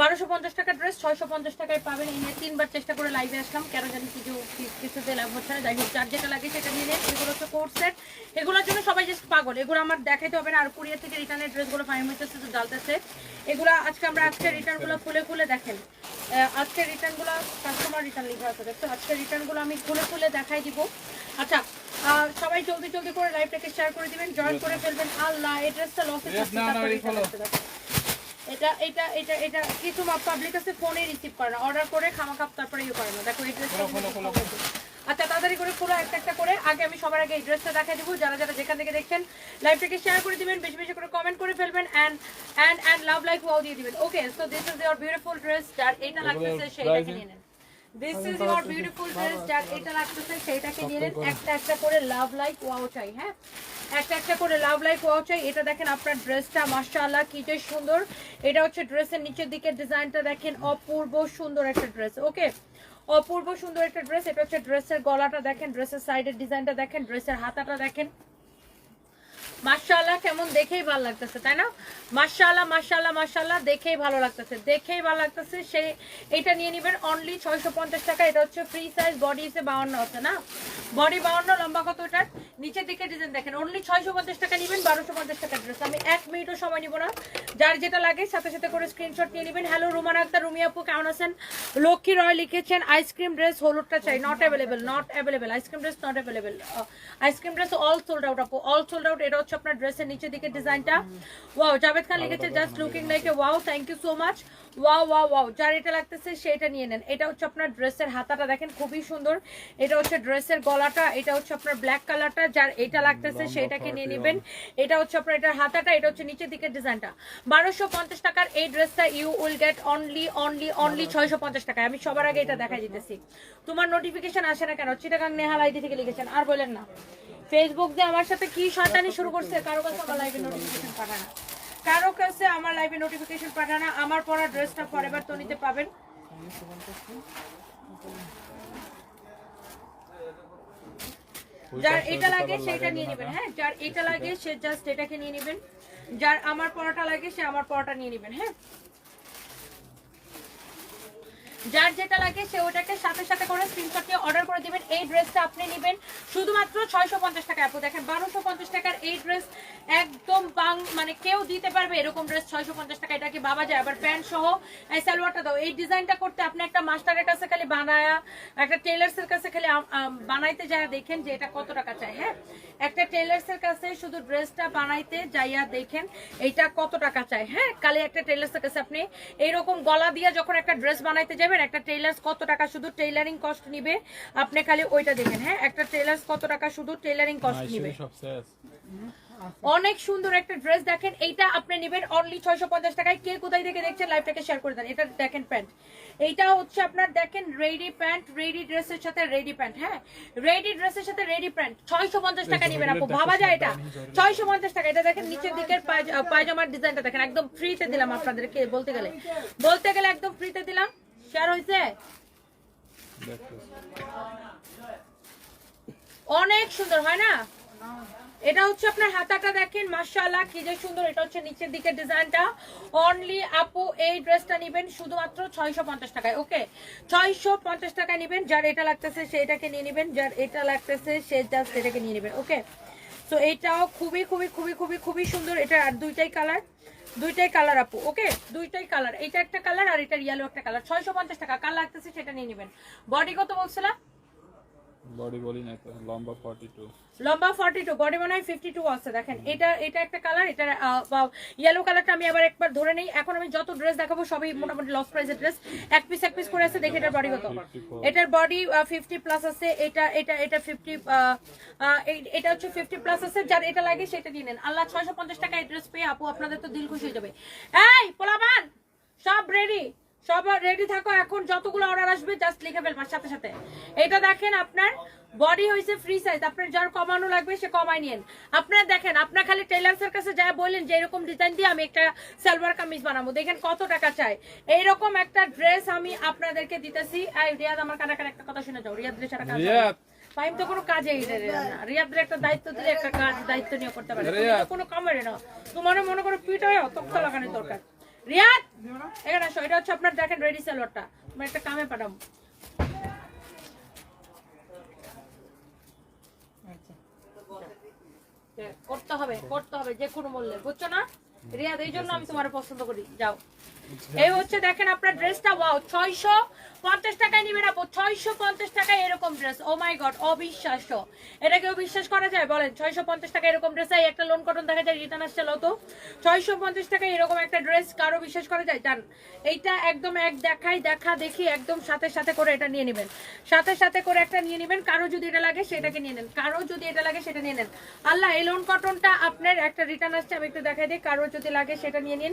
বারোশো পঞ্চাশ টাকা ড্রেস ছয়শো পঞ্চাশ টাকায় পাবেন। এই নিয়ে তিনবার চেষ্টা করে লাইভে আসলাম। কেন জানি কিছু কিছুতে লাভ হচ্ছে না যাই হোক যার যেটা লাগে সেটা নিয়ে নেন। এগুলো হচ্ছে কোর্ট সেট এগুলোর জন্য সবাই জাস্ট পাগল। এগুলো আমার দেখাইতে হবে না। আর কুরিয়ার থেকে রিটার্নের ড্রেসগুলো ফাইন হইতেছে তো ডালতেছে এগুলো আজকে আমরা আজকে রিটার্নগুলো খুলে খুলে দেখেন। আজকে রিটার্নগুলো কাস্টমার রিটার্ন লিখা আছে দেখছ? আজকে রিটার্নগুলো আমি খুলে খুলে দেখাই দিব। আচ্ছা আহ, সবাই জলদি জলদি করে লাইভটাকে শেয়ার করে দিবেন জয়েন করে ফেলবেন। আল্লাহ এই ড্রেসটা লসে এটা এটা এটা এটা কিছু পাবলিক আছে ফোনে রিসিভ করে না। অর্ডার করে খামা খাপ তারপরে ইয়ে করে না। দেখো এই ড্রেসটা. আচ্ছা তাড়াতাড়ি করে পুরো একটা একটা করে। আগে আমি সবার আগে এই দেখা দেবো। যারা যারা যেখান থেকে দেখছেন লাইভটাকে শেয়ার করে দিবেন বেশি বেশি করে কমেন্ট করে ফেলবেন and and and love like wow দিয়ে দিবেন। Okay so this is your beautiful dress যার এটা লাগতেছে সেইটাকে নিয়ে this is your beautiful dress যার এটা লাগতেছে সেইটাকে নিয়ে নেন। একটা একটা করে লাভ লাইক ওয়াও চাই হ্যাঁ? একটা একটা করে লাভ লাইক ওয়াও চাই। এটা দেখেন আপনার ড্রেসটা মাশাআল্লাহ কি যে সুন্দর। এটা হচ্ছে ড্রেসের নিচের দিকের ডিজাইনটা দেখেন অপূর্ব সুন্দর একটা ড্রেস ওকে অপূর্ব সুন্দর একটা ড্রেস এটা হচ্ছে ড্রেসের গলাটা দেখেন ড্রেসের সাইডের ডিজাইনটা দেখেন ড্রেসের হাতাটা দেখেন। মাশাআল্লাহ, কেমন দেখেই ভালো লাগতেছে, তাই না? মাশাআল্লাহ মাশাআল্লাহ মাশাআল্লাহ, দেখেই ভালো লাগতেছে, দেখেই ভালো লাগতেছে। সে এটা নিয়ে নেবেন অনলি ছয়শো পঞ্চাশ টাকা, এটা হচ্ছে ফ্রি সাইজ বডি হিসেবে বাউন্ন আছে, না? বডি বাউন্ন, লম্বা কত এটার? নিচের দিকে ডিজাইন দেখেন অনলি ছয়শো পঞ্চাশ টাকা নেবেন, বারোশো পঞ্চাশ টাকা ড্রেস আমি এক মিনিটও সময় নিব না, যার যেটা লাগে, সাথে সাথে করে স্ক্রিনশট নিয়ে নেবেন। হ্যালো রুমান আক্তার, রুমি আপু, কেমন আছেন? লক্ষ্মী রয় লিখেছেন আইসক্রিম ড্রেস হলুদটা চাই not available not available ice cream dress not available ice cream dress all sold out আপু অল সোল্ড আউট এটা হচ্ছে আপনার ড্রেসের নিচের দিকে ডিজাইনটা। ওয়াও জাভেদ খান লিখেছে just looking like a wow thank you so much wow wow wow যার এটা লাগতেছে সেটা নিয়ে নেন। এটা হচ্ছে আপনার ড্রেসের হাতাটা দেখেন খুবই সুন্দর। এটা হচ্ছে ড্রেসের গলাটা এটা হচ্ছে আপনার ব্ল্যাক কালারটা যার এটা লাগতেছে সেটাকে নিয়ে নেবেন। এটা হচ্ছে আপনার এটার হাতাটা এটা হচ্ছে নিচের দিকে ডিজাইনটা। বারোশো পঞ্চাশ টাকার এই ড্রেসটা you will get only only only ছয়শো পঞ্চাশ টাকায়। আমি সবার আগে এটা দেখা দিতেছি। তোমার নোটিফিকেশন আসে না কেন? চিটাগাং নেহাল আইডি থেকে লিখেছেন। আর বলেন না। ফেসবুক যে আমার সাথে কি শয়তানি শুরু করছে? কারও কাছে আমার লাইভে নোটিফিকেশন পাঠায় কারও কাছে আমার লাইভে নোটিফিকেশন পাঠায় না আমার পরা ড্রেসটা পরের তো নিতে পাবেন। যার এটা লাগে, সেটা নিয়ে নেবেন হ্যাঁ? যার এটা লাগে, সে জাস্ট এটাকে নিয়ে নেবেন। যার আমার পরাটা লাগে, সে আমার পরাটা নিয়ে নেবেন হ্যাঁ? যার যেটা লাগে সে ওটাকে সাথে সাথে করে স্ক্রিনশট নিয়ে অর্ডার করে দিবেন। এই ড্রেসটা আপনি নেবেন। শুধুমাত্র ছয়শো পঞ্চাশ টাকা আপু, দেখেন বারোশো পঞ্চাশ টাকার এই ড্রেস একদম বাং মানে কেউ দিতে পারবে এরকম ড্রেস ছয়শো পঞ্চাশ টাকা এটা কি বাবা যায়? আবার প্যান্ট সহ এই সালোয়ারটা দাও। এই ডিজাইনটা করতে আপনি একটা মাস্টারের কাছে খালি বানায়া, একটা টেলার্সের কাছে খালি বানাইতে যায় দেখেন যে এটা কত টাকা চাই হ্যাঁ? একটা টেলার্সের কাছে শুধু ড্রেসটা বানাইতে যাইয়া দেখেন এইটা কত টাকা চাই হ্যাঁ? কালি একটা টেলার্সের কাছে আপনি এইরকম গলা দিয়ে যখন একটা ড্রেস বানাইতে যাবেন একটা টেলার্স কত টাকা শুধু টেইলারিং কস্ট নিবে? আপনি খালি ওইটা দেখেন হ্যাঁ? একটা টেলার্স কত টাকা শুধু টেইলারিং কস্ট নিবে? অনেক সুন্দর একটা ড্রেস দেখেন এইটা আপনি নেবেন অনলি ছয়শো পঞ্চাশ টাকায়। কে কোথায় থেকে দেখছেন লাইভটাকে শেয়ার করে দেন। এটা দেখেন প্যান্ট এইটা হচ্ছে আপনার দেখেন রেডি প্যান্ট রেডি ড্রেসের সাথে রেডি প্যান্ট হ্যাঁ? রেডি ড্রেসের সাথে রেডি প্যান্ট ছয়শো পঞ্চাশ টাকা নেবেন আপু। ভাবা যায় এটা? ছয়শো পঞ্চাশ টাকা। এটা দেখেন নিচের দিকের পায়জামার ডিজাইনটা দেখেন। একদম ফ্রিতে দিলাম আপনাদেরকে বলতে গেলে। বলতে গেলে একদম ফ্রিতে দিলাম। অনেক সুন্দর, হয় না? এটা হচ্ছে আপনার হাতাটা দেখেন, মাশাআল্লাহ, কি যে সুন্দর, এটা হচ্ছে নিচের দিকের ডিজাইনটা। অনলি আপু এই ড্রেসটা নেবেন শুধুমাত্র ছয়শো পঞ্চাশ টাকায়, ওকে? ছয়শো পঞ্চাশ টাকায় নেবেন, যার এটা লাগতেছে সেটাকে নিয়ে নেবেন, যার এটা লাগতেছে সে জাস্ট এটাকে নিয়ে নেবেন, ওকে? তো এটাও খুবই খুবই খুবই খুবই খুবই সুন্দর, এটা আর দুইটাই কালার দুইটাই কালার আপু ওকে দুইটাই কালার এইটা একটা কালার আর এটা ইয়েলো একটা কালার ছয়শো পঞ্চাশ টাকা কালার লাগতেছে সেটা নিয়ে নেবেন। বডি কত বলছিলাম? বডি বলি না লম্বা 42 লম্বা 42 বডি মনে হয় 52 আছে দেখেন। এটা এটা একটা কালার এটা ইয়েলো কালারটা আমি আবার একবার ধরে নেই। এখন আমি যত ড্রেস দেখাবো সবই মোটামুটি লস প্রাইসের ড্রেস এক পিস এক পিস করে আছে দেখে এটার বডি কত এটার বডি 50 প্লাস আছে এটা এটা এটা 50 এটা হচ্ছে 50 প্লাস আছে যার এটা লাগে সেটা নিয়ে নেন। আল্লাহ 650 টাকা ড্রেস পেয়ে আপু আপনাদের তো দিল খুশি হয়ে যাবে। এই পোলাবান সব রেডি সব রেডি থাকো এখন যতগুলো অর্ডার আসবে জাস্ট লিখে ফেলবার সাথে সাথে। এটা দেখেন আপনার বডি হয়েছে ফ্রি সাইজ আপনার যার কমানো লাগবে সে কমায় নিন আপনার দেখেন আপনার খালি টেলার্সের কাছে যা বললেন যে এরকম ডিজাইন দিয়ে আমি একটা সালোয়ার কামিজ বানাবো। দেখেন কত টাকা চাই এইরকম একটা ড্রেস আমি আপনাদেরকে দিতেছি। রিয়াদ আমার কানে কানে একটা কথা শুনে যাও। রিয়াদ সারা কাজ ফাইম তো কোনো কাজে রিয়াদের একটা দায়িত্ব দিলে একটা কাজ দায়িত্ব নিয়ে করতে পারে। কোনো কামের না। তোমার মনে করো পিঠ হয় তক্তা লাগানোর দরকার। রিয়াদ! এখানে আসো এটা হচ্ছে আপনার দেখেন রেডি সালোয়ারটা। আমি একটা কামে পাঠাবো। করতে হবে করতে হবে যে কোনো মূল্যে। বুঝছ না? রিয়াদ এই জন্য আমি তোমার পছন্দ করি। যাও। এই হচ্ছে দেখেন আপনার ড্রেসটা ওয়াও ছয়শো পঞ্চাশ টাকায় নিবেন আপু, ছয়শো পঞ্চাশ টাকায় এরকম ড্রেস ও মাই গড অবিশ্বাস্য। এটা বিশ্বাস করা যায়? বলেন এরকম ড্রেস একটা লোন কটন দেখা যায় রিটার্ন আসছে টাকায় এরকম একটা ড্রেস কারও বিশ্বাস করা যায়? জান, এইটা একদম এক দেখাই দেখা দেখি একদম সাথে সাথে করে এটা নিয়ে নেবেন। সাথে সাথে করে একটা নিয়ে নেবেন, কারও যদি এটা লাগে সেটাকে নিয়ে নেন। কারও যদি এটা লাগে সেটা নিয়ে নেন। আল্লাহ, এই লোন কটনটা আপনার একটা রিটার্ন আসছে, আমি একটু দেখাই দিই, কারও যদি লাগে সেটা নিয়ে নিন।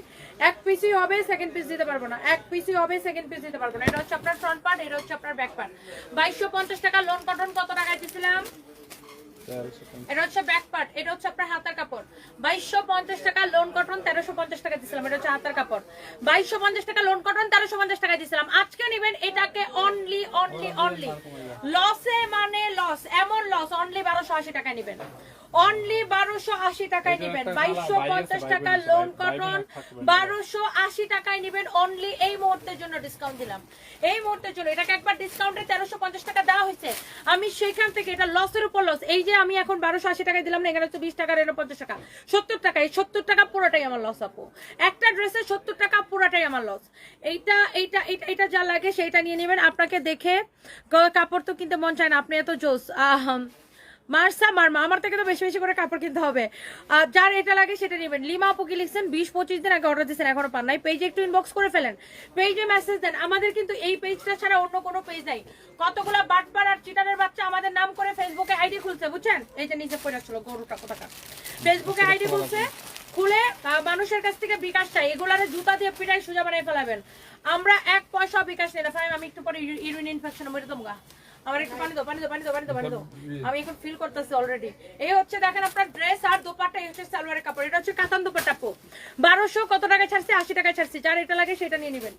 এক পিসই হবে সেকেন্ড পিস দিতে পারব না। এক পিসই হবে সেকেন্ড পিস দিতে পারব না। এটা হচ্ছে আপনার ফ্রন্ট পার্ট এটা হচ্ছে আপনার ব্যাক পার্ট বাইশশো পঞ্চাশ টাকা লোন কটন কত টাকায় দিয়েছিলাম এটা হচ্ছে ব্যাক পার্ট এটা হচ্ছে আপনার হাতার কাপড়। বাইশশো পঞ্চাশ টাকা লোন কটন তেরোশো পঞ্চাশ টাকা দিছিলাম এটা হচ্ছে হাতার কাপড়। বাইশশো পঞ্চাশ টাকা লোন কটন তেরোশো পঞ্চাশ টাকা দিছিলাম। আজকে নেবেন এটাকে অনলি অনলি অনলি লসে মানে লস এমন লস অনলি বারোশো আশি টাকায় নেবেন। অনলি বারোশো আশি টাকায় নেবেন। বাইশশো পঞ্চাশ টাকা লোন কটন বারোশো আশি টাকায় নেবেন। অনলি এই মুহূর্তের জন্য ডিসকাউন্ট দিলাম। এই মুহূর্তের জন্য এটাকে একবার ডিসকাউন্টে তেরোশো পঞ্চাশ টাকা দেওয়া হয়েছে। আমি সেখান থেকে এটা লসের উপর লস এই যে আমি এখন বারোশো আশি টাকায় দিলাম না এখানে হচ্ছে বিশ টাকা রেনো পঞ্চাশ টাকা সত্তর টাকা এই সত্তর টাকা পুরোটাই আমার লস আপু। একটা ড্রেসে সত্তর টাকা পুরোটাই আমার লস এইটা এইটা এটা যা লাগে সেইটা নিয়ে নেবেন। আপনাকে দেখে কাপড় তো কিনতে মন চায় না আপনি এত জোস। আহম। মার্সা মারমা আমার থেকে তো বেশি বেশি করে কাপড় কিনতে হবে। যার এটা লাগে সেটা নেবেন। লিমা আপু কি লিখছেন? বিশ পঁচিশ দিন আগে অর্ডার দিচ্ছেন এখনও পান নাই। পেজে একটু ইনবক্স করে ফেলেন। পেজে মেসেজ দেন। আমাদের কিন্তু এই পেজটা ছাড়া অন্য কোনো পেজ নাই। কতগুলা বাটপার আর চিটারের বাচ্চা আমাদের নাম করে ফেসবুকে আইডি খুলছে, বুঝছেন? এই যে নিচে পড়ে ছিল গরুটা কোথাকা ফেসবুকে আইডি খুলছে, খুলে মানুষের কাছ থেকে বিকাশ চাই। এগুলারে জুতা দিয়ে পিটাই সোজা বানাই ফেলাবেন। আমরা এক পয়সা বিকাশ নেই না। আমি একটু পরে ইউরিন ইনফেকশন মরে তোমরা আমার একটু পানি দাও পানি দাও পানি দাও পানি দাও পানি দাও। আমি এখন ফিল করতেছি অলরেডি এই হচ্ছে দেখেন আপনার ড্রেস আর দোপাট্টা এই হচ্ছে সালোয়ারের কাপড়। এটা হচ্ছে কাতান দোপাট্টা পো বারোশো কত টাকায় ছাড়ছি? আশি টাকায় ছাড়ছি। যার এটা লাগে সেটা নিয়ে নেবেন।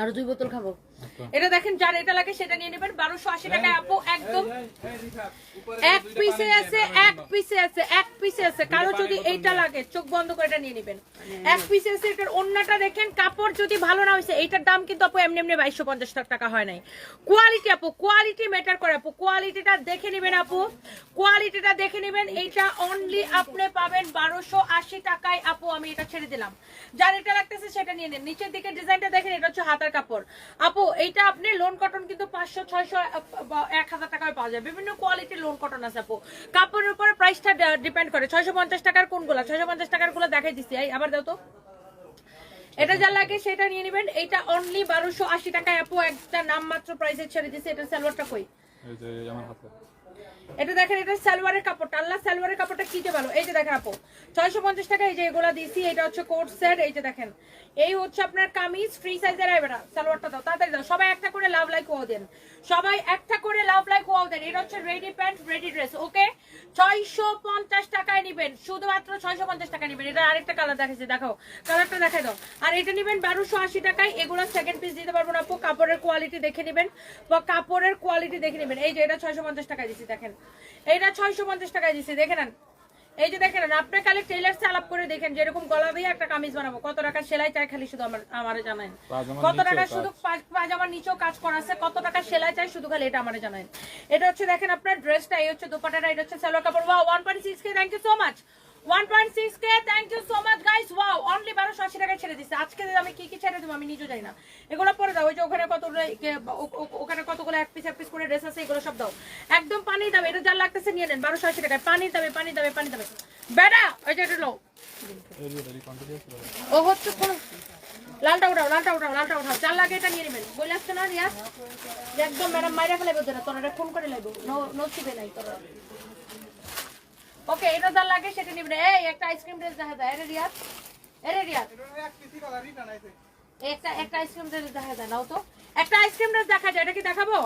আরও দুই বোতল খাব। এটা দেখেন যার এটা লাগে সেটা নিয়ে নেবেন। বারোশো আশি টাকায় আপু একদম এক পিসে আছে এক পিসে আছে এক পিসে আছে। কারও যদি এইটা লাগে চোখ বন্ধ করে এটা নিয়ে নেবেন। এক পিসে আছে এটার অন্যটা দেখেন কাপড় যদি ভালো না হয়েছে এইটার দাম কিন্তু আপু এমনি এমনি বাইশশো পঞ্চাশ টাকা হয় নাই। কোয়ালিটি আপু কোয়ালিটি ম্যাটার করে আপু। কোয়ালিটিটা দেখে নেবেন আপু। কোয়ালিটিটা দেখে নেবেন। এইটা অনলি আপনি পাবেন বারোশো আশি টাকায় আপু আমি এটা ছেড়ে দিলাম। যার এটা লাগতেছে সেটা নিয়ে নেন। নিচের দিকে ডিজাইনটা দেখেন এটা হচ্ছে হাতার কাপড়। আপু এইটা আপনি লোন কটন কিন্তু পাঁচশো ছয়শো এক হাজার টাকায় পাওয়া যায়। বিভিন্ন কোয়ালিটির লোন কটন আছে আপু। কাপড়ের উপরে প্রাইসটা ডিপেন্ড করে। ছয়শো পঞ্চাশ টাকার কোনগুলা? ছয়শো পঞ্চাশ টাকারগুলো দেখাই দিচ্ছি আবার দাও তো। এটা যা লাগে সেটা নিয়ে নেবেন। এইটা অনলি বারোশো আশি টাকায় আপু একটা নাম মাত্র প্রাইসে ছেড়ে দিচ্ছে এটা সালোয়ারটা কই? এটা দেখেন এটা সালোয়ারের কাপড়টা। আল্লাহ সালোয়ারের কাপড়টা কি যে ভালো। এই যে দেখেন আপু। ছয়শো পঞ্চাশ টাকা এই যে এগুলা দিছি, এটা হচ্ছে কোট সেট এই যে দেখেন। এই হচ্ছে আপনার কামিজ ফ্রি সাইজের আইবেটা সালোয়ারটা দাও, তাড়াতাড়ি দাও। সবাই একটা করে লাভ লাইক ওয়াও দেন। সবাই একটা করে লাভ লাইক ওয়াও দেন। এটা হচ্ছে ready pant ready dress okay ছয়শো পঞ্চাশ টাকায় নিবেন। শুধুমাত্র ছয়শো পঞ্চাশ টাকা নিবেন। এটা আরেকটা কালার দেখাচ্ছি দেখাও। কালারটা দেখাই দাও। আর এটা নিবেন বারোশো আশি টাকায়। এগুলো সেকেন্ড পিস দিতে পারব না, আপু। কাপড়ের কোয়ালিটি দেখে নেবেন। বা কাপড়ের কোয়ালিটি দেখে নেবেন। এই যে এটা ছয়শো পঞ্চাশ টাকায় দিচ্ছি দেখেন। এইটা ছয়শো পঞ্চাশ টাকায় দিচ্ছি দেখে নেন। এই যে দেখেন আপনি খালি টেলার আলাপ করে দেখেন যেরকম গলা দিয়ে একটা কামিজ বানাবো। কত টাকা সেলাই চাই খালি শুধু আমার আমার জানেন কত টাকা। শুধু পাজামার নিচেও কাজ করা আছে কত টাকা সেলাই চাই শুধু খালি এটা আমার জানেন এটা হচ্ছে দেখেন আপনার ড্রেসটা এই হচ্ছে দোপাটাটা এটা হচ্ছে সালোয়ার কাপড়। Wow one point six K thank you so much one point six K thank you so much guys wow only ছেড়ে দিচ্ছে আজকে আমি কি কি ছেড়ে দেবো আমি নিজেও জানি না। এগুলো পরে দাও, ওই যে ওখানে কত ওখানে কতগুলো এক পিস এক পিস করে ড্রেস আছে, এগুলো সব দাও। একদম পানির দামে, এটা যা লাগতেছে নিয়ে নেন, বারোশো আশি টাকায়। পানির দামে পানির দামে পানির দামে। বেড়া ওই যে এটা লো ও হচ্ছে কোন লালটা উঠাও লালটা উঠাও লালটা উঠাও। যার লাগে এটা নিয়ে নেবেন। বলে আসছে না রিয়া একদম ম্যাডাম মাইরা ফেলে বলতে না তোরা ফোন করে লাগবো নসিবে নাই তোরা। ওকে, এটা যার লাগে সেটা নিবেন। এই, একটা আইসক্রিম ড্রেস দেখা যায়। আরে একটা আইসক্রিম দেখা যায় তো। একটা আইসক্রিম দেখা যায়, এটা কি দেখাবো?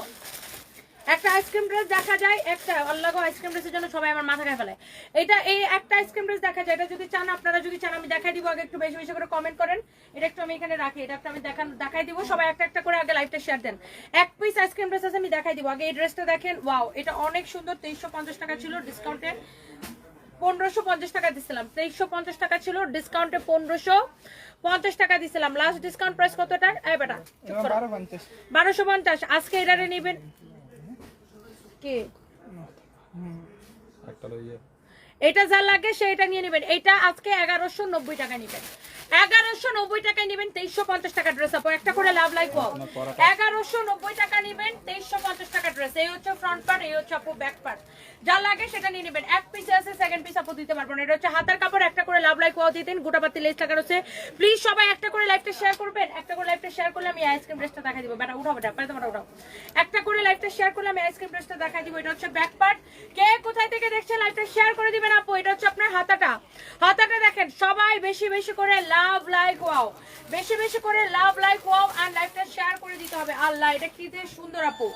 একটা আইসক্রিম দেখা যায়, একটা আইসক্রিম জন্য সবাই আমার মাথা এটা, এই একটা আইসক্রিম দেখা যায়, এটা যদি চান, আপনারা যদি চান, আমি দেখাই দিব, আগে একটু বেশি বেশি করে কমেন্ট করেন। এটা একটু আমি এখানে রাখি, এটা একটু আমি দেখান দেখাই দিব, সবাই একটা একটা করে আগে শেয়ার দেন। এক পিস আইসক্রিম আমি দেখাই দিব। আগে এই ড্রেসটা দেখেন ওয়াও এটা অনেক সুন্দর, তেইশশো পঞ্চাশ টাকা ছিল ডিসকাউন্টে পনেরোশো পঞ্চাশ টাকা দিছিলাম। তেইশশো পঞ্চাশ টাকা ছিল ডিসকাউন্টে পনেরোশো পঞ্চাশ টাকা দিছিলাম। লাস্ট ডিসকাউন্ট প্রাইস কতটা এই বেটা বারোশো পঞ্চাশ। আজকে এটারে নেবেন। কি? এটা যা লাগে সেটা নিয়ে নেবেন। এটা আজকে এগারোশো নব্বই টাকা নেবেন। এগারোশো নব্বই টাকায় নেবেন তেইশশো পঞ্চাশ টাকা ড্রেস আপো একটা করে লাভ লাইক। এগারোশো নব্বই টাকা নেবেন তেইশশো পঞ্চাশ টাকা ড্রেস এই হচ্ছে ফ্রন্ট পার্ট এই হচ্ছে আপু ব্যাক পার্ট যা লাগে সেটা নিয়ে নেবেন। এক পিস আছে সেকেন্ড পিস আপু দিতে পারব না। এটা হচ্ছে হাতার কাপড়, একটা করে লাভ লাইক ওয়াও দিতেন গোটা পাতি লেস টাকা রয়েছে প্লিজ সবাই একটা করে লাইভটা শেয়ার করবেন। একটা করে লাইভটা শেয়ার করলে আমি আইসক্রিম ড্রেসটা দেখা দিব। বেটা উঠাবো বেটা তোমার উঠাও। একটা করে লাইভটা শেয়ার করলে আমি আইসক্রিম ড্রেসটা দেখা দিব। এটা হচ্ছে ব্যাক পার্ট কে কোথায় থেকে দেখছেন লাইভটা শেয়ার করে দিবেন আপু? এটা হচ্ছে আপনার হাতাটা। হাতাটা দেখেন, সবাই বেশি বেশি করে লাভ লাইক ওয়াও। বেশি বেশি করে লাভ লাইক ওয়াও আর লাইভটা শেয়ার করে দিতে হবে। আল্লাহ, এটা কি সুন্দর আপু।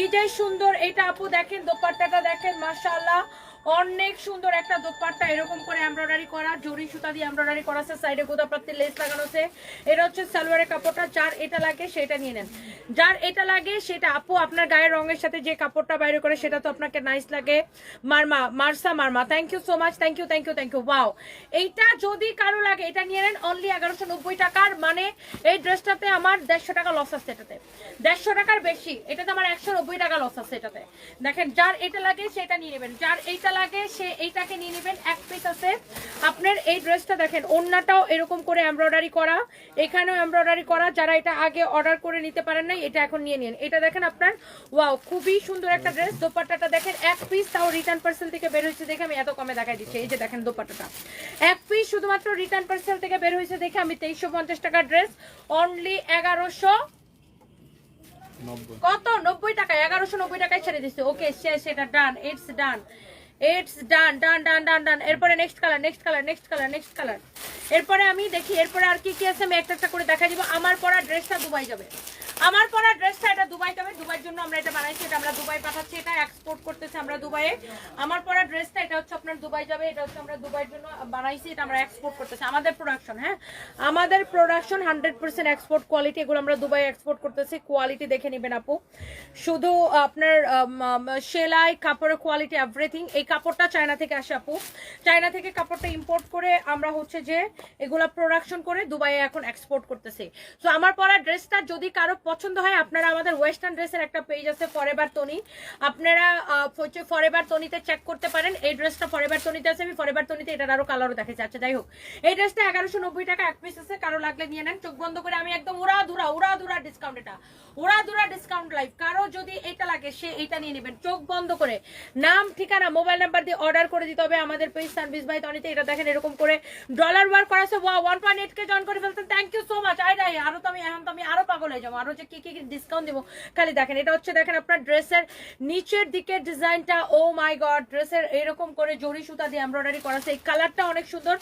কি যে সুন্দর এটা আপু দেখেন দোপাট্টাটা দেখেন মাশাআল্লাহ। অনেক সুন্দর একটা দোপাট্টা, এরকম করে এমব্রয়ডারি করা, জরি সুতা দিয়ে এমব্রয়ডারি করা আছে সাইডে গোদা পাত্রের লেস লাগানো আছে। এটা হচ্ছে সালোয়ারের কাপড়টা, যার এটা লাগে সেটা নিয়ে নেন। যার এটা লাগে সেটা আপু আপনার গায়ের রঙের সাথে যে কাপড়টা বাইরে করে, সেটা তো আপনাকে নাইস লাগে। মারমা, মারসা Marma thank you so much thank you thank you thank you wow এইটা যদি কারও লাগে, এটা নিয়ে নেন অনলি এগারোশো নব্বই টাকার মানে এই ড্রেসটাতে আমার দেড়শো টাকা লস আছে এটাতে। দেড়শো টাকার বেশি, এটাতে আমার একশো নব্বই টাকা লস আছে এটাতে। দেখেন, যার এটা লাগে সেটা নিয়ে নেবেন, যার এইটা লাগে সে এইটাকে নিয়ে নেবেন এক পিস আছে আপনার এই ড্রেসটা দেখেন অন্যটাও এরকম করে এমব্রয়ডারি করা। এখানেও এমব্রয়ডারি করা যারা এটা আগে অর্ডার করে নিতে পারেন নাই এটা এখন নিয়ে নিন। এটা দেখেন আপনার ওয়াও খুবই সুন্দর একটা ড্রেস দোপাট্টাটা দেখেন এক পিস তাও রিটার্ন পার্সেল থেকে বের হয়েছে দেখে আমি এত কমে দেখাই দিচ্ছি। এই যে দেখেন দোপাট্টাটা। এক পিস শুধুমাত্র রিটার্ন পার্সেল থেকে বের হয়েছে দেখে আমি তেইশশো পঞ্চাশ টাকার ড্রেস অনলি এগারোশো কত? নব্বই টাকা এগারোশো নব্বই টাকায় ছেড়ে দিচ্ছে ওকে শেষ এটা ডান it's done it's done done done done done এরপরে next colour next colour next colour next colour এরপরে আমি দেখি, এরপরে আর কি কি আছে, আমি একটা একটা করে দেখা দিব। আমার পরা ড্রেসটা দুবাই যাবে। আমার পরা ড্রেসটা এটা দুবাই যাবে। দুবাইয়ের জন্য আমরা এটা বানাইছি, এটা আমরা দুবাই পাঠাচ্ছি, এটা এক্সপোর্ট করতেছি আমরা দুবাইয়ে। আমার পরা ড্রেসটা, এটা হচ্ছে আপনার দুবাই যাবে, এটা হচ্ছে আমরা দুবাইয়ের জন্য বানাইছি, এটা আমরা এক্সপোর্ট করতেছি। আমাদের প্রোডাকশন হ্যাঁ? আমাদের production hundred percent export quality এগুলো আমরা দুবাই এক্সপোর্ট করতেছি। কোয়ালিটি দেখে নেবেন আপু। শুধু আপনার সেলাই, কাপড়ের কোয়ালিটি এভরিথিং এই কাপড়টা চায়না থেকে আসে আপু। চায়না থেকে কাপড়টা ইম্পোর্ট করে আমরা হচ্ছে যে এগুলা প্রোডাকশন করে দুবাইয়ে এখন এক্সপোর্ট করতেছি। তো আমার পরা ড্রেসটা যদি কারও পছন্দ হয়, আপনারা আমাদের ওয়েস্টার্ন ড্রেসের একটা পেজ আছে ফরেভার তনি আপনারা হচ্ছে ফরেভার তনিতে চেক করতে পারেন। এই ড্রেসটা ফরেভার তনিতে আছে, আমি ফরেভার তনিতে এটার আরও কালারও দেখেছি আচ্ছা যাই হোক। এই ড্রেসটা এগারোশো নব্বই টাকা এক পিস আছে, কারও লাগলে নিয়ে নেন। চোখ বন্ধ করে আমি একদম উড়া ধুরা উড়া ধুরা ডিসকাউন্ট এটা। উড়া ধুরা ডিসকাউন্ট লাইফ কারও যদি এটা লাগে, সে এটা নিয়ে নেবেন। চোখ বন্ধ করে। নাম, ঠিকানা মোবাইল নাম্বার দিয়ে অর্ডার করে দিতে হবে আমাদের পেজ সার্ভিস বাই তনিতে এটা দেখেন এরকম করে ডলার ওয়ার করা আছে। One point eight K join করে ফেলছেন। থ্যাংক ইউ সো মাচ আই রাই আরও তো আমি, এখন তো আমি আরও পাগল হয়ে যাব। আরও যে কি কি ডিসকাউন্ট দিব। খালি দেখেন, এটা হচ্ছে দেখেন আপনার ড্রেসের নিচের দিকের ডিজাইনটা ও মাই গড ড্রেসের এরকম করে জরি সুতা দিয়ে এমব্রয়ডারি করা আছে। এই কালারটা অনেক সুন্দর।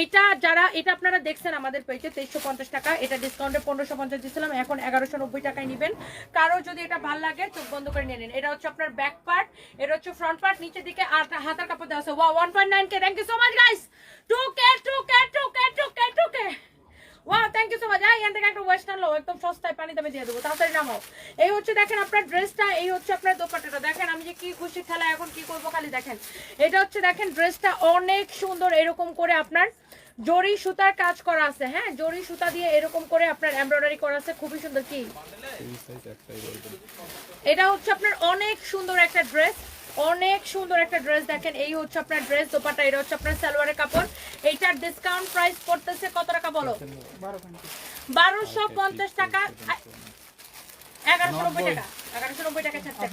এইটা যারা, এটা আপনারা দেখছেন আমাদের পেজে তেইশশো পঞ্চাশ টাকা। এটা ডিসকাউন্টে পনেরোশো পঞ্চাশ দিচ্ছিলাম এখন এগারোশো নব্বই টাকায় নেবেন। কারও যদি এটা ভালো লাগে, চোখ বন্ধ করে নিয়ে নিন। এটা হচ্ছে আপনার ব্যাক পার্ট এটা হচ্ছে ফ্রন্ট পার্ট নিচের দিকে আর হাতার কাপড় দেওয়া আছে। One point nine K thank you so much guys two K two K two K two K two K wow thank you so much এখান থেকে একটা ওয়েস্টার্ন লো একদম সস্তায় পানি দামে দিয়ে দেবো। তাড়াতাড়ি নামাও। এই হচ্ছে দেখেন আপনার ড্রেসটা এই হচ্ছে আপনার দোপাট্টাটা। দেখেন আমি যে কি খুশি খেলা এখন কি করব খালি দেখেন। এটা হচ্ছে দেখেন ড্রেসটা অনেক সুন্দর এরকম করে আপনার জরি সুতার কাজ করা আছে। হ্যাঁ জরি সুতা দিয়ে এরকম করে আপনার এমব্রয়ডারি করা আছে। খুবই সুন্দর। কি? এটা হচ্ছে আপনার অনেক সুন্দর একটা ড্রেস অনেক সুন্দর একটা ড্রেস দেখেন। এই হচ্ছে আপনার ড্রেস দোপাটা এটা হচ্ছে আপনার সালোয়ারের কাপড়। এইটার ডিসকাউন্ট প্রাইস পড়তেছে কত টাকা বলো? বারোশো পঞ্চাশ টাকা। এগারোশো নব্বই টাকা। এগারোশো নব্বই টাকা ছাড়তে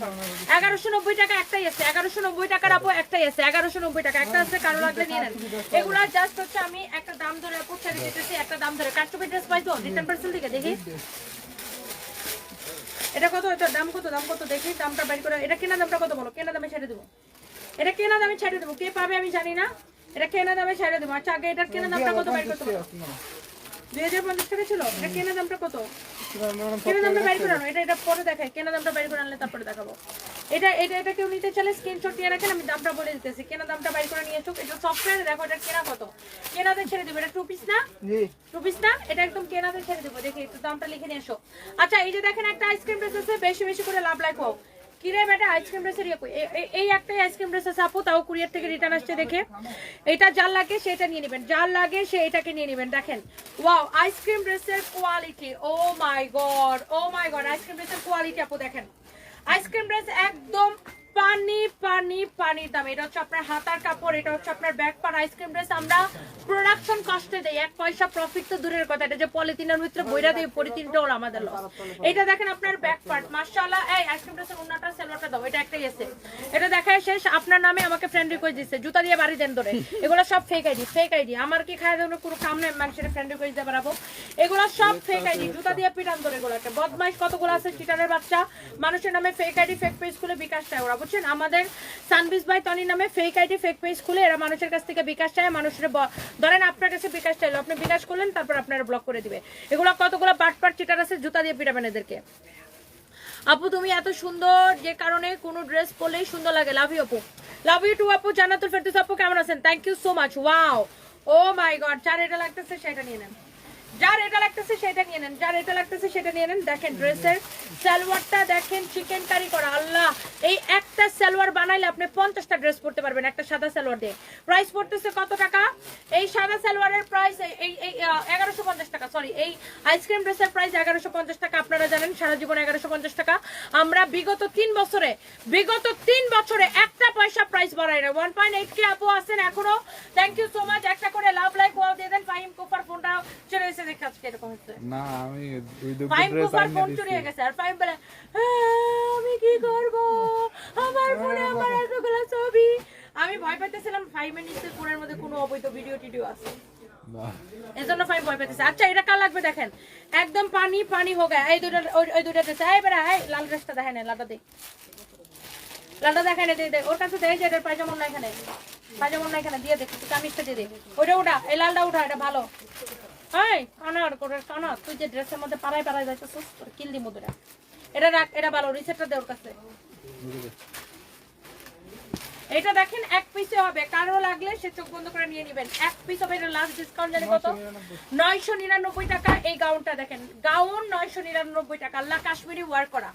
এগারোশো নব্বই টাকা একটাই আছে। এগারোশো নব্বই টাকার আপু একটাই আছে। এগারোশো নব্বই টাকা। একটা আছে কারও লাগলে নিয়ে নেন। এগুলা জাস্ট হচ্ছে আমি একটা দাম ধরে আপু ছেড়ে দিতেছি একটা দাম ধরে। কাস্টমার ড্রেস পাইতো রিটার্ন পার্সেল থেকে দেখি। এটা কত? এটা দাম কত? দাম কত? দেখি, দামটা বের করে এটা কেনা দামটা কত বলো? কেনা দামে ছেড়ে দেবো। এটা কেনা দামে ছেড়ে দেবো। কে পাবে আমি জানি না। এটা কেনা দামে ছেড়ে দেবো। আচ্ছা আগে এটার কেনা দামটা কত বের করতে দুই হাজার পঞ্চাশ টাকা ছিল। এটা কেনা দামটা কত? কেনা দামটা বাইর করে এটা এটা পরে দেখাই। কেনা দামটা বাইর করে আনলে তারপরে দেখাবো। এটা এটা এটা কেউ নিতে চাইলে স্ক্রিনশট দিয়ে রাখেন আমি দামটা বলে দিতেছি। কেনা দামটা বাইর করে নিয়ে আসুক। এটা সফটওয়্যার দেখো এটা কেনা কত। কেনাতে ছেড়ে দিব। এটা টু পিস না? জি। টু পিস না? এটা একদম কেনাতে ছেড়ে দেবো। দেখি একটু দামটা লিখে নিয়ে এসো আচ্ছা এই যে দেখেন একটা আইসক্রিম ড্রেস আছে। বেশি বেশি করে লাভ লাইক হোক। কিরে বেটা, আইসক্রিম ড্রেসের ইয়ে এই একটাই আইসক্রিম ড্রেস আছে, আপু, তাও কুরিয়ার থেকে রিটার্ন আসছে দেখে। এটা যার লাগে, সেটা নিয়ে নেবেন। যার লাগে, সে এটাকে নিয়ে নেবেন, দেখেন। ওয়াও, আইসক্রিম ড্রেসের quality oh my god, oh my god, ice cream ড্রেসের কোয়ালিটি আপু, দেখেন। আইসক্রিম ড্রেস একদম পানি পানি পানির দাম। এটা হচ্ছে আপনার হাতার কাপড়, এটা হচ্ছে আপনার ব্যাক পার আইসক্রিম ড্রেস। আমরা প্রোডাকশন কস্টে দেই। এক পয়সা প্রফিট তো দূরের কথা। এটা যে পলিথিনের ভিতরে বইরা দিয়ে পলিথিনটা হলো আমাদের লস এটা দেখেন আপনার ব্যাক পার্ট মাশাআল্লাহ। এই আইসক্রিম ড্রেসের উন্নাটা সেলভারটা দাও। এটা একটাই আছে। এটা দেখায় শেষ। আপনার নামে আমাকে ফ্রেন্ড রিকোয়েস্ট দিচ্ছে জুতা দিয়ে বাড়ি দেন ধরে। এগুলো সব ফেক আইডি ফেক আইডি আমার কি খায় দেওয়ার কোনো কাম নেই? মানুষের ফ্রেন্ড রিকোয়েস্ট দিয়ে বাড়াবো। এগুলো সব ফেক আইডি জুতা দিয়ে পিটান ধরে এগুলোকে। বদমাইশ কতগুলো আছে? চিটারের বাচ্চা। মানুষের নামে ফেক আইডি ফেক পেজ খুলে বিকাশ চায় ওরা। বুঝছেন? আমাদের সানবিস ভাই তনির নামে ফেক আইডি ফেক পেজ খুলে এরা মানুষের কাছ থেকে বিকাশ চায়, মানুষের ধরেন আপনার কাছে বিকাশ চাইলো, আপনি বিকাশ করলেন, তারপর আপনারা ব্লক করে দিবে। এগুলো কতগুলো বাটপাট চিটার আছে, জুতা দিয়ে পিটাবেন এদেরকে। আপু, তুমি এত সুন্দর যে কারণে কোনো ড্রেস পরলেই সুন্দর লাগে। লাভ ইউ আপু। লাভ ইউ টু আপু। জান্নাতুল ফেরদৌস আপু, কেমন আছেন? Thank you so much wow oh my god চার এটা লাগতেছে, সেটা নিয়ে নেন। যার এটা লাগতেছে সেটা নিয়ে নেন। যার এটা লাগতেছে সেটা নিয়ে নেন। দেখেন ড্রেসের সালোয়ারটা দেখেন চিকেন কারি করা। আল্লাহ! এই একটা সালোয়ার বানাইলে আপনি পঞ্চাশটা ড্রেস পরতে পারবেন, একটা সাদা সালোয়ার দিয়ে। প্রাইস পড়তেছে কত টাকা? এই সাদা সালোয়ারের প্রাইস এই এই এগারোশো পঞ্চাশ টাকা সরি এই আইসক্রিম ড্রেসের প্রাইস এগারোশো পঞ্চাশ টাকা। আপনারা জানেন, সারা জীবন এগারোশো পঞ্চাশ টাকা। আমরা বিগত তিন বছরে, বিগত তিন বছরে একটা পয়সা প্রাইস বাড়াই না ওয়ান পয়েন্ট এইট কে আপু আছেন এখনও। থ্যাংক ইউ সো মাচ একটা করে লাভ লাইক ওয়াও দিয়ে দেন। ফাহিম কুফার ফোনটা চলে এসে দেখে আজকে এরকম হচ্ছে। না আমি দুই দুটো ফাইম ড্রেস কুফার ফোন দিছি। গেছে আর ফাইম বলে "হ্যাঁ, আমি কি করব? আমার ফোনে আমার এতগুলো ছবি। আমি ভয় ফাইমের নিচে ফোনের মধ্যে কোনো অবৈধ ভিডিও টিডিও আছে। এজন্য ফাইম ভয় পেতেছে আচ্ছা এটা কার লাগবে দেখেন? একদম পানি পানি হো গা এই দুটো ওই- ওই দুটো ড্রেস এই বেড়া এই লাল ড্রেসটা দেখেন লালটা দেখ। লালটা দেখেন দে ওর কাছে দেয় যে এটার পায়জামন না এখানে। না এখানে দিয়ে দেখ তুই কামিজটা দিয়ে দে ওইটা উঠা এই লালটা এটা ভালো। এই কানার করে কানা, তুই যে ড্রেসের মধ্যে পাড়ায় পাড়ায় তোর কিল দি মধ্যে এটা রাখ, এটা ভালো রিসেটটা দে ওর কাছে। এটা দেখেন, এক পিসে হবে। কারও লাগলে সে চোখ বন্ধ করে নিয়ে নেবেন। এক পিস হবে এটা লাস্ট ডিসকাউন্ট জানি কত? নয়শো নিরানব্বই টাকা। এই গাউনটা দেখেন। গাউন নয়শো নিরানব্বই টাকা। আল্লাহ কাশ্মীরি ওয়ার্ক করা।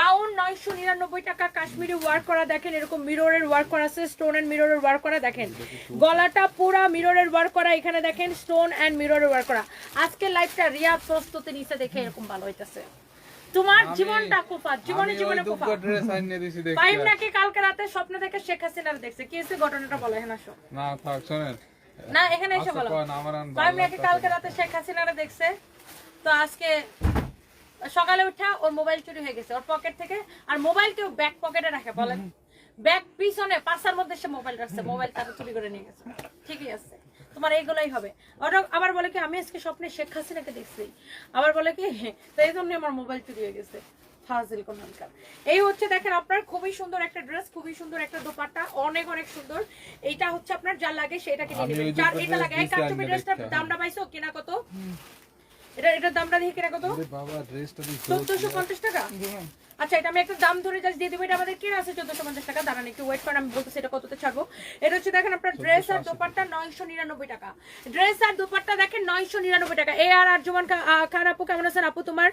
গাউন নয়শো নিরানব্বই টাকা কাশ্মীরি ওয়ার্ক করা। দেখেন, এরকম মিররের ওয়ার্ক করা আছে স্টোন এন্ড মিররের ওয়ার্ক করা। দেখেন, গলাটা পুরা মিররের ওয়ার্ক করা। এখানে দেখেন স্টোন এন্ড মিররের ওয়ার্ক করা। আজকে লাইফটা রিয়া প্রস্তুতি নিচে দেখে এরকম ভালো হইতাছে। তোমার জীবনটা জীবনে জীবনে ফাইম নাকি কালকে রাতে স্বপ্ন দেখে শেখ হাসিনার দেখছে। কি হয়েছে ঘটনাটা বলো না থাক শোনেন। না এখানে এসে আচ্ছা, বলো। ভালো নাকি কালকে রাতে শেখ হাসিনারা দেখছে। তো আজকে সকালে উঠা ওর মোবাইল চুরি হয়ে গেছে ওর পকেট থেকে। আর মোবাইল কেউ ব্যাক পকেটে রাখে বলেন। ব্যাক পিছনে পাশার মধ্যে সে মোবাইল রাখছে মোবাইল তারা চুরি করে নিয়ে গেছে। ঠিকই আছে। তোমার এইগুলাই হবে। ওরা আবার বলে কি আমি আজকে স্বপ্নে শেখ হাসিনাকে দেখছি। আবার বলে কি তো এই জন্য আমার মোবাইল চুরি হয়ে গেছে। ফাজিল এই হচ্ছে দেখেন আপনার খুবই সুন্দর একটা ড্রেস খুবই সুন্দর একটা দোপাট্টা অনেক অনেক সুন্দর। এইটা হচ্ছে আপনার যা লাগে সেটাকে নিয়ে আমি নেবেন যার এটা লাগে এই ড্রেসটার দামটা পাইছো কেনা কত? এটা এটার দামটা দেখে কেনা কত? বাবা ড্রেসটা দিছি চোদ্দশো পঞ্চাশ টাকা? আচ্ছা এটা আমি একটা দাম ধরে জাস্ট দিয়ে দেবো এটা আমাদের কেনা আছে চোদ্দশো পঞ্চাশ টাকা। দাঁড়ান একটু ওয়েট করেন আমি বলতেছি এটা কততে ছাড়বো। এটা হচ্ছে দেখেন আপনার ড্রেস আর দোপাট্টা নয়শো নিরানব্বই টাকা। ড্রেস আর দোপাট্টা দেখেন নয়শো নিরানব্বই টাকা। এ আর আর্যমান খা- আহ, খান আপু কেমন আছেন আপু তোমার?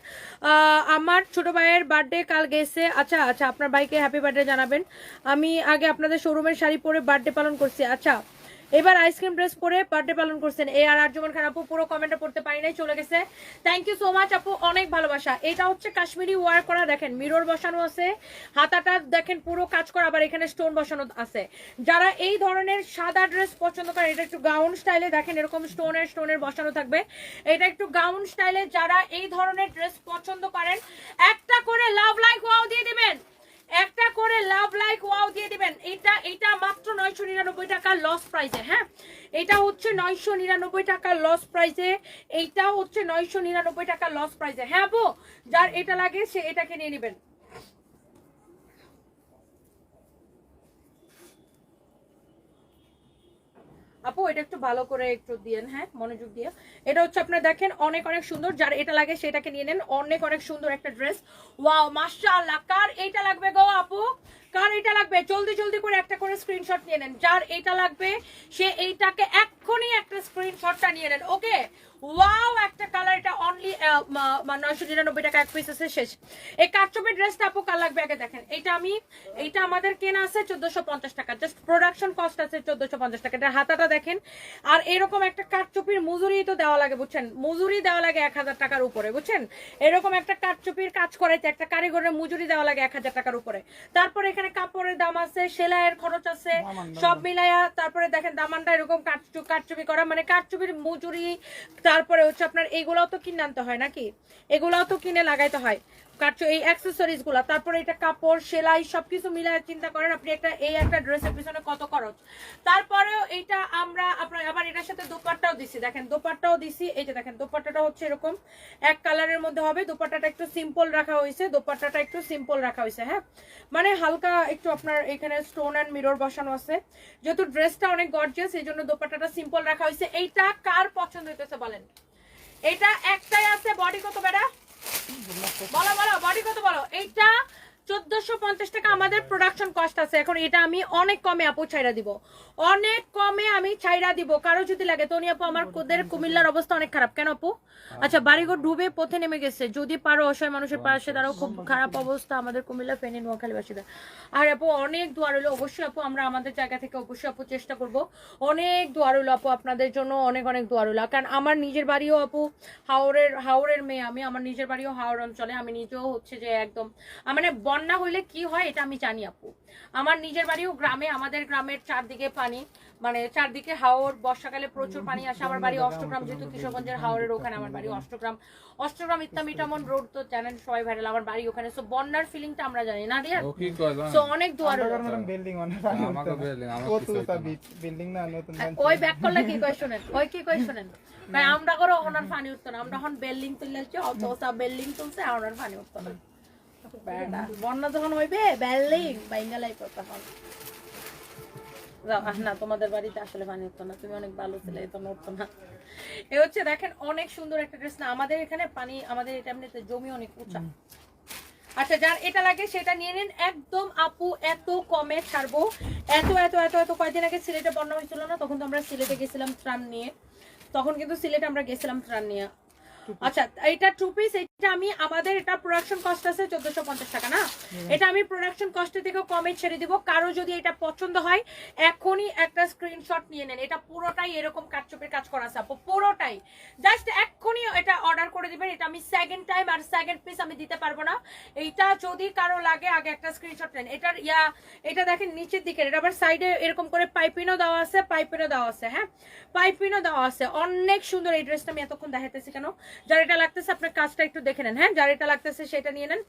আমার ছোট ভাইয়ের বার্থডে কাল গেছে। আচ্ছা আচ্ছা আপনার ভাইকে হ্যাপি বার্থডে জানাবেন। আমি আগে আপনাদের শোরুমের শাড়ি পরে বার্থডে পালন করছি। আচ্ছা এবার আইসক্রিম ড্রেস পরে বার্থডে পালন করছেন। এ আর আর্যমান খান আপু, পুরো কমেন্টে পড়তে পারি নাই, চলে গেছে। থ্যাংক ইউ সো মাচ আপু, অনেক ভালোবাসা। এটা হচ্ছে কাশ্মীরি ওয়ার করা, দেখেন মিরর বসানো আছে। হাতাটা দেখেন, পুরো কাজ করা, আবার এখানে স্টোন বসানো আছে। যারা এই ধরনের সাদা ড্রেস পছন্দ করেন এটা একটু গাউন স্টাইলে দেখেন, এরকম স্টোনের স্টোনের বসানো থাকবে। এটা একটু গাউন স্টাইলে যারা এই ধরনের ড্রেস পছন্দ করেন, একটা করে লাভ লাইক ওয়াও দিয়ে দিবেন। একটা করে লাভ লাইক ওয়াও দিয়ে দিবেন। এটা এটা মাত্র নয়শো নিরানব্বই টাকা লস প্রাইজে হ্যাঁ? এটা হচ্ছে নয়শো নিরানব্বই টাকা লস প্রাইজে এইটাও হচ্ছে নয়শো নিরানব্বই টাকা লস প্রাইসে হ্যাঁ বো যার এটা লাগে সে এটাকে নিয়ে নেবেন। আপু, এটা একটু ভালো করে একটু দিয়েন হ্যাঁ মনোযোগ দিয়ে। এটা হচ্ছে আপনার দেখেন, অনেক অনেক সুন্দর। যার এটা লাগে সেটাকে নিয়ে নেন। অনেক অনেক সুন্দর একটা ড্রেস। ওয়াও, মাশাআল্লাহ, কার এইটা লাগবে গো আপু? কার এটা লাগবে? জলদি জলদি করে একটা করে স্ক্রিনশট নিয়ে নেন। যার এটা লাগবে, সে এইটাকে এক্ষুনি একটা স্ক্রিনশটটা নিয়ে নেন, ওকে? ওয়াও, একটা কালার এটা অনলি নয়শো নিরানব্বই টাকা এক পিস আছে, শেষ। এই কাটচপের ড্রেসটা আপু কার লাগবে? আগে দেখেন। এটা আমি, এইটা আমাদের কেনা আছে চোদ্দশো পঞ্চাশ টাকা। জাস্ট প্রোডাকশন কস্ট আছে চোদ্দশো পঞ্চাশ টাকা। এটা হাতাটা দেখেন। আর এরকম একটা কাটচুপির মজুরি তো দেওয়া লাগে, বুঝছেন? মজুরি দেওয়া লাগে এক হাজার টাকার উপরে, বুঝছেন? এরকম একটা কাটচুপির কাজ করাইতে একটা কারিগরের মজুরি দেওয়া লাগে এক হাজার টাকার উপরে। তারপরে এখানে কাপড়ের দাম আছে সেলাইয়ের খরচ আছে সব মিলাইয়া তারপরে দেখেন দামানটা এরকম কাটচু কাটচুপি করা মানে কাটচুপির মজুরি তারপরে হচ্ছে আপনার এগুলাও তো কিনে আনতে হয় নাকি? এগুলাও তো কিনে লাগাইতে হয়। কাটছো, এই অ্যাক্সেসরিজগুলা, তারপরে এটা কাপড়, সেলাই, সবকিছু মিলায় চিন্তা করেন আপনি একটা, এই একটা ড্রেসের পিছনে কত খরচ। তারপরেও এইটা আমরা আপনার, আবার এটার সাথে দোপাট্টাও দিছি, দেখেন, দোপাট্টাও দিছি, এই যে দেখেন, দোপাট্টাটা হচ্ছে এরকম, এক কালারের মধ্যে হবে, দোপাট্টাটা একটু সিম্পল রাখা হয়েছে, দোপাট্টাটা একটু সিম্পল রাখা হয়েছে হ্যাঁ? মানে হালকা একটু আপনার এখানে স্টোন অ্যান্ড মিরর বসানো আছে, যেহেতু ড্রেসটা অনেক গর্জিয়াস এই জন্য দোপাট্টাটা সিম্পল রাখা হয়েছে। এইটা কার পছন্দ হইতেছে বলেন? এটা একটাই আছে বডি কত বেড়া বলো বলো বডি কত বলো? এইটা চোদ্দশো পঞ্চাশ টাকা আমাদের প্রোডাকশন কস্ট আছে। এখন এটা আমি অনেক কমে আপু ছাইরা দিব। অনেক কমে আমি ছাইরা দিব। কারও যদি লাগে তনি আপু আমার কোদের কুমিল্লার অবস্থা অনেক খারাপ। কেন আপু? আচ্ছা বাড়িঘর ডুবে পথে নেমে গেছে। যদি পারো অসহায় মানুষের পাশে দাঁড়াও, খুব খারাপ অবস্থা আমাদের কুমিল্লা ফেনে ফেনী নোয়াখালীবাসীদের। আর আপু, অনেক দোয়া রইল। অবশ্যই আপু, আমরা আমাদের জায়গা থেকে অবশ্যই আপু চেষ্টা করব। অনেক দোয়া রইল আপু আপনাদের জন্য, অনেক অনেক দোয়া রইল। কারণ আমার নিজের বাড়িও আপু হাওড়ের হাওড়ের মেয়ে। আমি আমার নিজের বাড়িও হাওড় অঞ্চলে। আমি নিজেও হচ্ছে যে একদম মানে বন্যা হইলে কি হয় এটা আমি জানি আপু। আমার নিজের বাড়িও গ্রামে আমাদের গ্রামের চারদিকে পানি মানে চারদিকে হাওড় বর্ষাকালে প্রচুর পানি আসে। আমার বাড়ি অষ্টগ্রাম যেহেতু কিশোরগঞ্জের হাওড়ের ওখানে আমার বাড়ি অষ্টগ্রাম। অষ্টগ্রাম ইত্তামিটামন রোড তো জানেন সবাই ভাইরাল আমার বাড়ি ওখানে। সো বন্যার ফিলিংটা আমরা জানি না রিয়া? সো অনেক দোয়া রইল বিল্ডিং। বিল্ডিং না। নতুন ওই ব্যাক করলে কি কয় শুনেন? ওই কি কয় শুনেন? ভাই আমরা করো ওনার ফানি উঠতো না। আমরা এখন বিল্ডিং তুললেছি অত বিল্ডিং তুলছে আর ওনার ফানি উঠতো না। বন্যা যখন হইবে বাইঙ্গালাই তখন। যাও, না তোমাদের বাড়িতে আসলে পানি উঠতো না তুমি অনেক ভালো ছিলে তো উঠতো না। এ হচ্ছে দেখেন অনেক সুন্দর একটা ড্রেস না আমাদের এখানে পানি আমাদের এটা এমনিতে জমি অনেক উঁচা। আচ্ছা যার এটা লাগে সেটা নিয়ে নিন। একদম আপু এত কমে ছাড়বো। এত এত এত এত কয়দিন আগে সিলেটে বন্যা হয়েছিল না তখন তো আমরা সিলেটে গেছিলাম ত্রাণ নিয়ে। তখন কিন্তু সিলেটে আমরা গেছিলাম ত্রাণ নিয়ে। আচ্ছা এটা টু পিস এটা আমি আমাদের এটা প্রোডাকশন কস্ট আছে চোদ্দশো পঞ্চাশ টাকা না? এটা আমি প্রোডাকশন কস্টের কমে ছেড়ে দিব। কারও যদি এটা পছন্দ হয় এখনই একটা স্ক্রিনশট নিয়ে নেন। এটা পুরোটাই এরকম কাটচুপের কাজ করা আছে পুরোটাই। জাস্ট এক্ষুনি এটা অর্ডার করে দিবেন। এটা আমি সেকেন্ড টাইম আর সেকেন্ড পিস আমি দিতে পারব না। এইটা যদি কারও লাগে আগে একটা স্ক্রিনশট নেন। এটার ইয়া এটা দেখেন নিচের দিকে এটা আবার সাইডে এরকম করে পাইপিনও দেওয়া আছে পাইপিনও দেওয়া আছে হ্যাঁ? পাইপিনও দেওয়া আছে। অনেক সুন্দর এই ড্রেসটা আমি এতক্ষণ দেখাইতেছি কেন? যার এটা লাগতেছে আপনার কাজটা একটু দেখে নেন। হ্যাঁ যার এটা লাগতেছে সেটা নিয়ে নেন।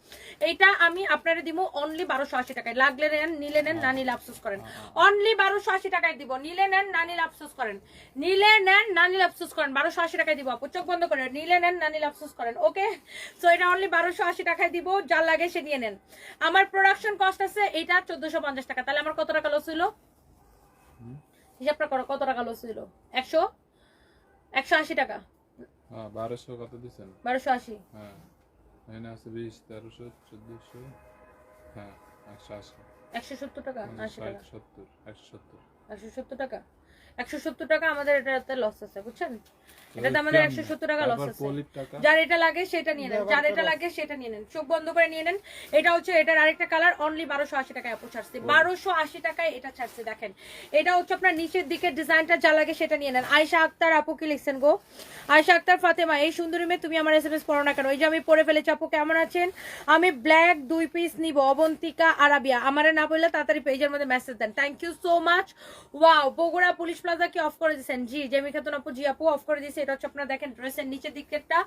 এইটা আমি আপনারা দিব অনলি বারোশো আশি টাকায়। লাগলে নেন নিলে নেন না নিলে আফসোস করেন। অনলি বারোশো আশি টাকায় দিব। নিলে নেন না নিলে আফসোস করেন। নিলে নেন না নিলে আফসোস করেন। বারোশো আশি টাকায় দিব আপু। চোখ বন্ধ করে নিলে নেন না নিলে আফসোস করেন। ওকে? সো এটা অনলি বারোশো আশি টাকায় দিব। যার লাগে সে নিয়ে নেন। আমার প্রোডাকশন কস্ট আছে এটা চোদ্দশো পঞ্চাশ টাকা। তাহলে আমার কত টাকা লস হইল? হিসাবটা করো কত টাকা লস হইল? একশো? একশো আশি টাকা। হ্যাঁ, 1200 কত দিছেন? বারোশো আশি। হ্যাঁ। এখানে আছে 20, 1300, 1400, হ্যাঁ, 180, একশো সত্তর টাকা? আশি 60, টাকা 70, 170 একশো সত্তর টাকা? একশো সত্তর টাকা আমাদের এটাতে লস আছে বুঝছেন? এটাতে আমাদের একশো সত্তর টাকা লস আছে। যার এটা লাগে সেটা নিয়ে নেন। যার এটা লাগে সেটা নিয়ে নেন। চোখ বন্ধ করে নিয়ে নেন। এটা হচ্ছে এটার আরেকটা কালার অনলি বারোশো আশি টাকায় আপু ছাড়ছে। বারোশো আশি টাকায় এটা ছাড়ছে দেখেন। এটা হচ্ছে আপনার নিচের দিকের ডিজাইনটা যা লাগে সেটা নিয়ে নেন। আয়শা আক্তার আপু কি লিখছেন গো? আয়শা আক্তার ফাতেমা এই সুন্দরী মেয়ে তুমি আমার এস এম এস পড়ো না কেন? ওই যে আমি পড়ে ফেলেছি আপু কেমন আছেন? আমি ব্ল্যাক দুই পিস নিব অবন্তিকা আরাবিয়া। আমারে না বললে তাড়াতাড়ি পেজের মধ্যে message then. Thank you so much wow Bogura police plaza কি অফ করে দিয়েছেন। জি জেমি খাতুন আপু, জি আপু অফ করে দিয়েছে। এটা হচ্ছে আপনারা দেখেন ড্রেসের নিচের দিকেরটা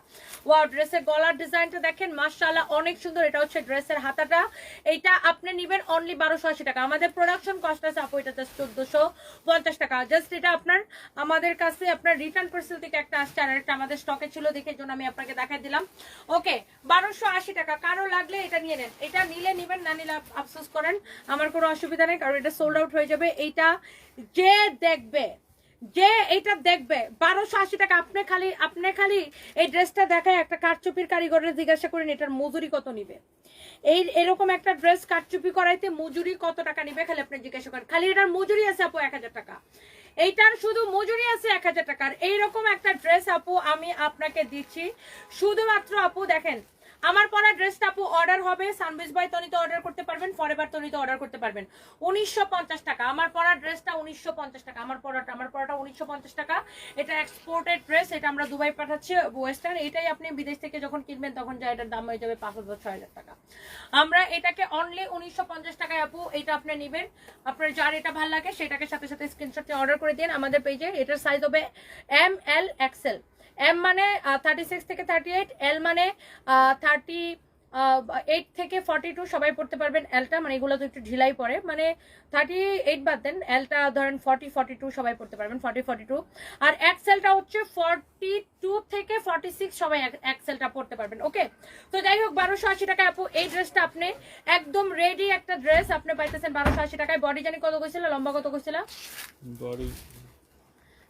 ওয়াও ড্রেসের গলার ডিজাইনটা দেখেন, মাশাআল্লাহ, অনেক সুন্দর। এটা হচ্ছে ড্রেসের হাতাটা। এইটা আপনি নিবেন অনলি বারোশো আশি টাকা। আমাদের প্রোডাকশন কস্ট আছে আপু, এটা জাস্ট চোদ্দশো পঞ্চাশ টাকা। জাস্ট এটা আপনার, আমাদের কাছে আপনার রিটার্ন পার্সেল থেকে একটা আসছে, আর একটা আমাদের স্টকে ছিল, দেখে জন্য আমি আপনাকে দেখাই দিলাম। ওকে বারোশো আশি টাকা। কারও লাগলে এটা নিয়ে নেন। এটা নিলে নিবেন, না নিলে আফসোস করেন। আমার কোনো অসুবিধা নেই, কারণ এটা সোল্ড আউট হয়ে যাবে। এইটা যে দেখবে, যে এটা দেখবে, বারোশো আশি টাকা, আপনি খালি আপনি খালি এই ড্রেসটা দেখায় একটা কারচুপির কারিগরের জিজ্ঞাসা করেন, এটার মজুরি কত নিবে? এই, এরকম একটা ড্রেস কারচুপি করাইতে মজুরি কত টাকা নিবে খালি আপনি জিজ্ঞাসা করেন। খালি এটার মজুরি আছে আপু এক হাজার টাকা। এইটার শুধু মজুরি আছে এক হাজার টাকার এইরকম একটা ড্রেস আপু আমি আপনাকে দিচ্ছি। শুধুমাত্র আপু দেখেন আমার পরা ড্রেসটা আপু অর্ডার হবে সানবিজ বাই তনিতে অর্ডার করতে পারবেন ফরেভার তনিতে অর্ডার করতে পারবেন। উনিশশো পঞ্চাশ টাকা। আমার পরা ড্রেসটা উনিশশো পঞ্চাশ টাকা। আমার পরাটা আমার পরাটা উনিশশো পঞ্চাশ টাকা। এটা এক্সপোর্টেড ড্রেস এটা আমরা দুবাই পাঠাচ্ছি ওয়েস্টার্ন এটাই আপনি বিদেশ থেকে যখন কিনবেন, তখন যা এটার দাম হয়ে যাবে পাঁচ হাজার, ছয় হাজার টাকা। আমরা এটাকে অনলি উনিশশো পঞ্চাশ টাকায় আপু, এটা আপনি নেবেন। আপনার যার এটা ভালো লাগে, সেটাকে সাথে সাথে স্ক্রিনশট অর্ডার করে দিন আমাদের পেজে এটার সাইজ হবে এম এল এক্সেল এম মানে থার্টি সিক্স থেকে থার্টি এইট এল মানে থার্টি এইট থেকে ফর্টি টু সবাই পড়তে পারবেন এলটা মানে এগুলো তো একটু ঢিলাই পড়ে। মানে থার্টি এইট বাদ দেন এলটা ধরেন ফর্টি ফর্টি টু সবাই পড়তে পারবেন ফর্টি ফর্টি টু আর এক্সেলটা হচ্ছে ফর্টি টু থেকে ফর্টি সিক্স সবাই এক্সেলটা পড়তে পারবেন ওকে তো যাই হোক, বারোশো আশি টাকা আপু, এই ড্রেসটা আপনি একদম রেডি একটা ড্রেস আপনি পাইতেছেন বারোশো আশি টাকায়। বডি জানি কত কইছিল, লম্বা কত কইছিল? বডি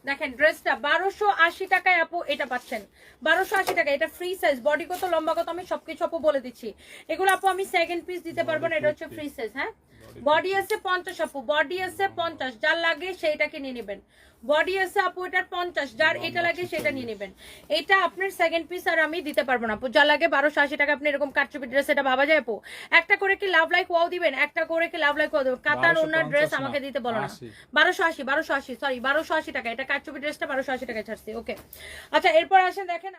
দেখেন ড্রেসটা বারোশো আশি টাকায় আপু এটা পাচ্ছেন। বারোশো আশি টাকা, এটা ফ্রি সাইজ বডি কত, লম্বা কত, আমি সবকিছু আপু বলে দিচ্ছি। এগুলো আপু আমি সেকেন্ড পিস দিতে পারব না, এটা হচ্ছে ফ্রি সাইজ হ্যাঁ? বডি আছে পঞ্চাশ আপু বডি আছে পঞ্চাশ যার লাগে সেইটাকে নিয়ে নেবেন। বডি আছে আপু এটার পঞ্চাশ যার এটা লাগে সেটা নিয়ে নেবেন। এটা আপনার সেকেন্ড পিস আর আমি দিতে পারব না আপু। যা লাগে বারোশো আশি টাকা আপনি এরকম কাটচুপি ড্রেস এটা ভাবা যায় আপু? একটা করে কি লাভ লাইক ওয়াও দিবেন? একটা করে কি লাভ লাইক ওয়াও দেবেন? কাতার ওনার ড্রেস আমাকে দিতে বলো না। বারোশো আশি বারোশো আশি সরি বারোশো আশি টাকা। এটা কাটচুপি ড্রেসটা বারোশো আশি টাকা ছাড়ছি ওকে আচ্ছা এরপর আসেন দেখেন